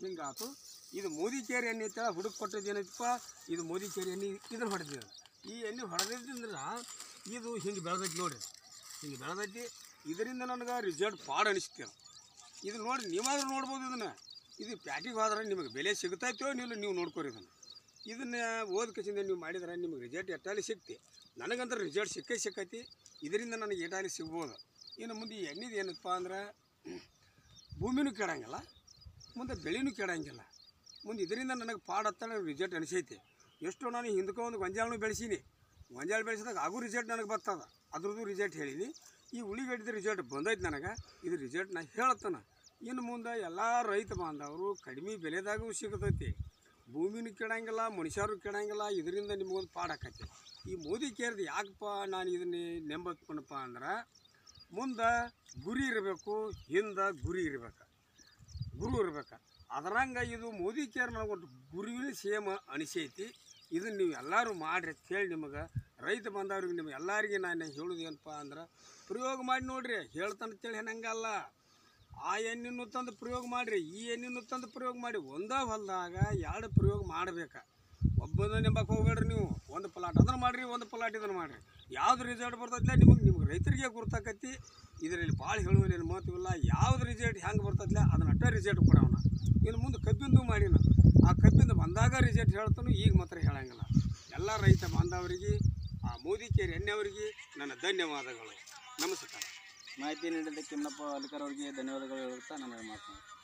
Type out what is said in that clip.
ಹಿಂಗಾತು. ಇದು ಮೋದಿ ಚೇರಿ ಎಣ್ಣೆ ಐತೆ ಹುಡುಕ್ ಕೊಟ್ಟಿದ್ದು ಏನೈತಪ್ಪ? ಇದು ಮೋದಿ ಚೇರಿ ಎಣ್ಣೆ ಇದನ್ನು ಹೊಡೆದಿದೆ. ಈ ಎಣ್ಣೆ ಹೊಡೆದಿದ್ದಂದ್ರೆ ಇದು ಹಿಂಗೆ ಬೆಳೆದೈತಿ ನೋಡಿ. ಹಿಂಗೆ ಬೆಳೆದೈತಿ. ಇದರಿಂದ ನನಗೆ ರಿಸಲ್ಟ್ ಭಾಳ ಅನಿಸ್ತೀರ ಇದು ನೋಡಿ ನೀವಾದರೂ ನೋಡ್ಬೋದು ಇದನ್ನು. ಇದು ಪ್ಯಾಟಿಗೆ ಹೋದ್ರೆ ನಿಮಗೆ ಬೆಲೆ ಸಿಗ್ತಾಯ್ತೋ ನೀವು ನೀವು ನೋಡ್ಕೊರಿ ಇದನ್ನು. ಇದನ್ನು ಓದ್ ನೀವು ಮಾಡಿದ್ರೆ ನಿಮಗೆ ರಿಸಲ್ಟ್ ಎಟ್ಟಾಲಿ ಸಿಕ್ತಿ. ನನಗಂದ್ರೆ ರಿಸಲ್ಟ್ ಸಿಕ್ಕೇ ಸಿಕ್ಕೈತಿ. ಇದರಿಂದ ನನಗೆ ಎಟಾಲಿ ಸಿಗ್ಬೋದು. ಇನ್ನು ಮುಂದೆ ಎಣ್ಣೆದು ಏನಪ್ಪ ಅಂದ್ರೆ ಭೂಮಿನೂ ಕೆಡಂಗಿಲ್ಲ. ಮುಂದೆ ಬೆಳೆನೂ ಕೆಡಂಗಿಲ್ಲ ಮುಂದೆ ಇದರಿಂದ ನನಗೆ ಪಾಡತ್ತ ರಿಸಲ್ಟ್ ಅನಿಸೈತಿ. ಎಷ್ಟು ನಾನು ಹಿಂದಕ್ಕೆ ಒಂದು ಗೊಂಜಾಳನು ಬೆಳೆಸೀನಿ. ಗೊಂಜಾಳ ಬೆಳೆಸಿದಾಗ ಆಗೂ ರಿಸಲ್ಟ್ ನನಗೆ ಬರ್ತದ. ಅದ್ರದ್ದು ರಿಸಲ್ಟ್ ಹೇಳಿನಿ. ಈ ಉಳಿಗಡ್ಡಿದ ರಿಸಲ್ಟ್ ಬಂದೈತೆ ನನಗೆ. ಇದು ರಿಸಲ್ಟ್ ನಾ ಹೇಳ್ತಾನೆ. ಇನ್ನು ಮುಂದೆ ಎಲ್ಲ ರೈತ ಬಾಂಧವರು ಕಡಿಮೆ ಬೆಲೆದಾಗೂ ಸಿಗತೈತಿ. ಭೂಮಿನೂ ಕೆಡಂಗಿಲ್ಲ, ಮನುಷ್ಯರು ಕೆಡಂಗಿಲ್ಲ. ಇದರಿಂದ ನಿಮಗೊಂದು ಪಾಡಾಕೈತಿ ಈ ಮೋದಿ ಕೇರ್ದು ಯಾಕಪ್ಪ ನಾನು ಇದನ್ನ ನೆಂಬತ್ಕೊಂಡಪ್ಪ ಅಂದ್ರೆ, ಮುಂದೆ ಗುರಿ ಇರಬೇಕು, ಹಿಂದೆ ಗುರಿ ಇರ್ಬೇಕು. ಗುರು ಇರ್ಬೇಕು. ಅದರಂಗೆ ಇದು ಮೋದಿ ಕೇರ್ ಒಂದು ಗುರುವಿನ ಸೇಮ್ ಅನಿಸೈತಿ. ಇದನ್ನು ನೀವು ಎಲ್ಲರೂ ಮಾಡಿರಿ ಅಂತ ಹೇಳಿ ನಿಮಗೆ ರೈತ ಬಂದವ್ರಿಗೆ ನಿಮ್ಗೆ ಎಲ್ಲರಿಗೆ ನಾನು ಹೇಳೋದು ಏನಪ್ಪ ಅಂದ್ರೆ ಪ್ರಯೋಗ ಮಾಡಿ ನೋಡಿರಿ. ಹೇಳ್ತಾನಂತೇಳಿ ಏನಂಗಲ್ಲ ಆ ಎಣ್ಣಿನೂ ತಂದು ಪ್ರಯೋಗ ಮಾಡಿರಿ. ಈ ಎಣ್ಣೆನೂ ತಂದು ಪ್ರಯೋಗ ಮಾಡಿ ಒಂದೇ ಹೊಲದಾಗ ಎರಡು ಪ್ರಯೋಗ ಮಾಡ್ಬೇಕು. ಒಬ್ಬನ ನಿಂಬಕ್ಕೆ ಹೋಗ್ಬೇಡ್ರಿ ನೀವು. ಒಂದು ಪ್ಲಾಟ್ ಅದನ್ನು ಮಾಡಿರಿ, ಒಂದು ಪ್ಲಾಟ್ ಇದನ್ನು ಮಾಡಿರಿ. ಯಾವ್ದು ರಿಸಲ್ಟ್ ಬರ್ತೈತಿಲ್ಲ ನಿಮಗೆ ನಿಮ್ಗೆ ರೈತರಿಗೆ ಗುರ್ತಾಕತಿ. ಇದರಲ್ಲಿ ಭಾಳ ಹೇಳುವಲ್ಲಿ ಮಾತಿಲ್ಲ ಯಾವ್ದು ರಿಸಲ್ಟ್ ಹೆಂಗೆ ಬರ್ತೈತಿಲ್ಲ ಅದನ್ನ ಅಟ್ಟ ರಿಸಲ್ಟ್ ಕೊಡೋಣ ಇನ್ನು ಮುಂದೆ ಕಬ್ಬಿಂದು ಮಾಡಿನ. ಆ ಕಬ್ಬಿಂದ ಬಂದಾಗ ರಿಸಲ್ಟ್ ಹೇಳ್ತಾನು ಈಗ ಮಾತ್ರ ಹೇಳಂಗಿಲ್ಲ. ಎಲ್ಲ ರೈತ ಬಾಂಧವರಿಗೆ, ಆ ಮೋದಿ ಕೇರಿ ಎಣ್ಣೆಯವರಿಗೆ ನನ್ನ ಧನ್ಯವಾದಗಳು. ನಮಸ್ಕಾರ. ಮಾಹಿತಿ ನೀಡಿದ್ದಕ್ಕೆ ಕಿಮ್ಮಪ್ಪ ಅಲಿಕರ್ ಅವರಿಗೆ ಧನ್ಯವಾದಗಳು ಹೇಳುತ್ತಾ ನಾನು ಮಾತನಾಡ್ತೀನಿ